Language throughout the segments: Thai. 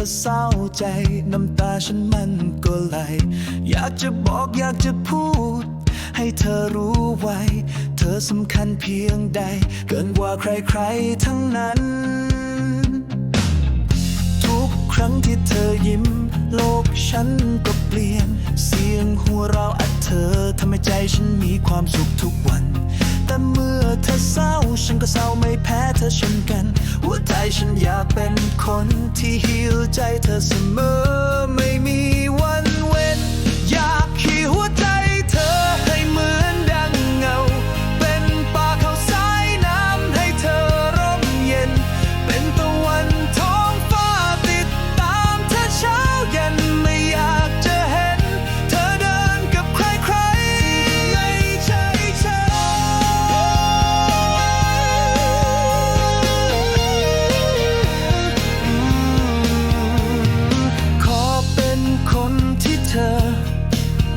เธอเศร้าใจน้ำตาฉันมันก็ไหล อยากจะบอกอยากจะพูด ให้เธอรู้ไว้ เธอสำคัญเพียงใด เกินกว่าใครๆทั้งนั้น ทุกครั้งที่เธอยิ้ม โลกฉันก็เปลี่ยน เสียงหัวเราอัดเธอทำให้ใจฉันมีความสุขทุกวัน แต่เมื่อเธอเศร้าฉันก็เศร้าไม่แพ้เธอเช่นกัน ใจฉันอยากเป็นคนที่ฮิวใจเธอเสมอไม่มี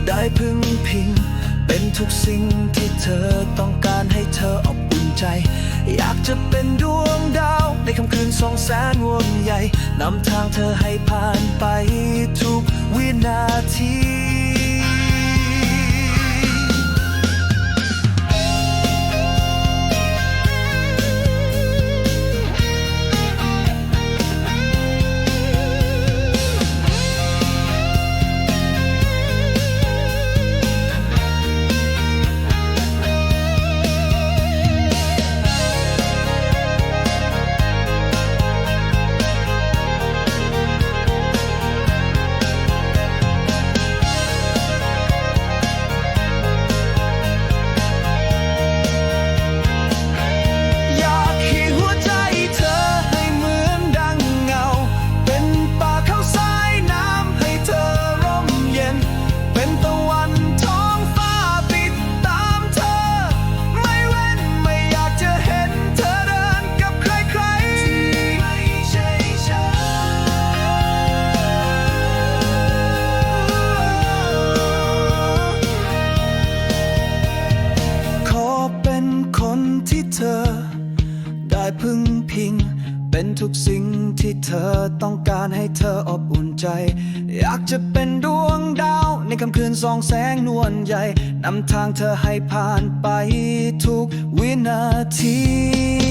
ได้พึ่งพิง เป็นทุกสิ่งที่เธอต้องการให้เธออบอุ่นใจ อยากจะเป็นดวงดาว ในค่ำคืนสองแสนวงใหญ่นำทางเธอให้ผ่านไปทุกวินาที ได้พึ่งพิง เป็นทุกสิ่งที่เธอต้องการให้เธออบอุ่นใจ อยากจะเป็นดวงดาว ในค่ำคืนส่องแสงนวลใหญ่นำทางเธอให้ผ่านไปทุกวินาที